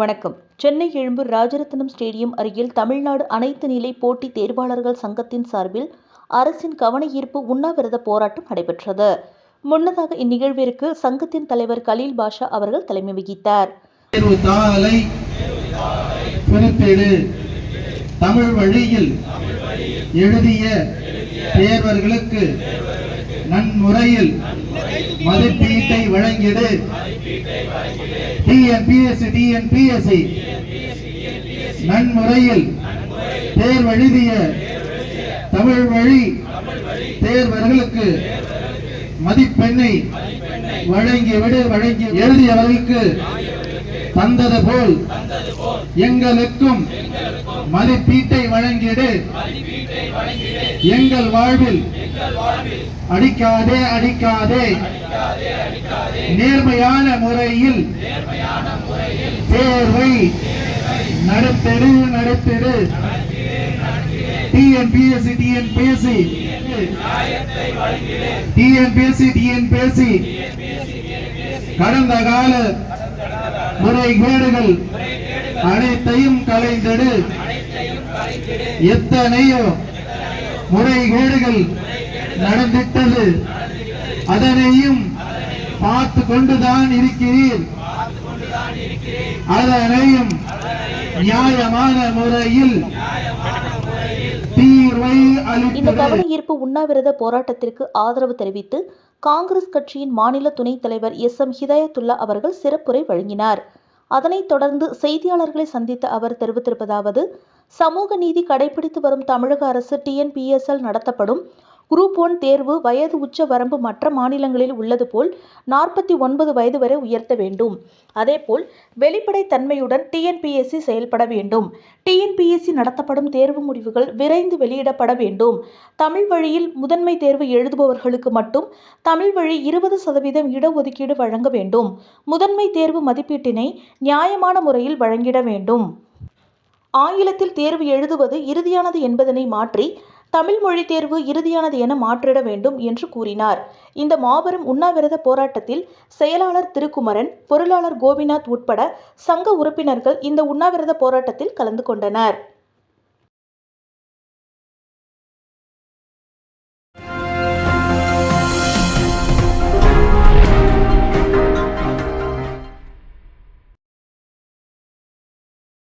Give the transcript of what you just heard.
வணக்கம். சென்னை எழும்பூர் ராஜரத்னம் ஸ்டேடியம் அருகில் தமிழ்நாடு அனைத்து நிலை போட்டித் தேர்வாளர்கள் சங்கத்தின் சார்பில் அரசின் கவன ஈர்ப்பு உண்ணாவிரத போராட்டம் நடைபெற்றது. முன்னதாக இந்நிகழ்விற்கு சங்கத்தின் தலைவர் கலீல் பாஷா அவர்கள் தலைமை வகித்தார். தமிழ் வழியில் எழுதிய தேர்வர்களுக்கு நன்முறையில் மதிப்பீடு வழங்கிடு டிஎன்பிஎஸ்சி டிஎன்பிஎஸ்சி. நன்முறையில் தேர்வெழுதிய தமிழ் வழி தேர்வர்களுக்கு மதிப்பெண்ணை வழங்கிவிடு வழங்கி எழுதியவர்களுக்கு தந்தது போல் எங்களுக்கும் மதிப்பீட்டை வழங்கிடு. எங்கள் வாழ்வில் அடிக்காதே அடிக்காதே. நேர்மையான முறையில் தேர்வை நடத்திடு நடத்திடு. TNPSC TNPSC. TNPSC TNPSC. கடந்த கால முறைகேடுகள் அனைத்தையும் கலைந்திடு. எத்தனையோ முறைகேடுகள் நடந்திட்டது. அதனையும் பார்த்து கொண்டுதான் இருக்கிறீர். அதனையும் நியாயமான முறையில் தீர்வை அளித்திடு கவன ஈர்ப்பு உண்ணாவிரத போராட்டத்திற்கு ஆதரவு தெரிவித்து காங்கிரஸ் கட்சியின் மாநில துணைத் தலைவர் எஸ் எம் ஹிதாயத்துல்லா அவர்கள் சிறப்புரை வழங்கினார். அதனைத் தொடர்ந்து செய்தியாளர்களை சந்தித்த அவர் தெரிவித்திருப்பதாவது சமூக நீதி கடைபிடித்து வரும் தமிழக அரசு டிஎன்பிஎஸ்எல் நடத்தப்படும் குரூப் ஒன் தேர்வு வயது உச்ச வரம்பு மற்ற மாநிலங்களில் உள்ளது போல் நாற்பத்தி ஒன்பது வயது வரை உயர்த்த வேண்டும். அதேபோல் வெளிப்படைத்தன்மையுடன் டிஎன்பிஎஸ்சி செயல்பட வேண்டும். டிஎன்பிஎஸ்சி நடத்தப்படும் தேர்வு முடிவுகள் விரைந்து வெளியிடப்பட வேண்டும். தமிழ் வழியில் முதன்மை தேர்வு எழுதுபவர்களுக்கு மட்டும் தமிழ் வழி இருபது சதவீதம் இடஒதுக்கீடு வழங்க வேண்டும். முதன்மை தேர்வு மதிப்பீட்டினை நியாயமான முறையில் வழங்கிட வேண்டும். ஆங்கிலத்தில் தேர்வு எழுதுவது இறுதியானது என்பதனை மாற்றி தமிழ் மொழி தேர்வு இறுதியானது என மாற்றிட வேண்டும் என்று கூறினார். இந்த மாபெரும் உண்ணாவிரத போராட்டத்தில் செயலாளர் திருக்குமரன் பொருளாளர் கோபிநாத் உட்பட சங்க உறுப்பினர்கள் இந்த உண்ணாவிரத போராட்டத்தில் கலந்து கொண்டனர்.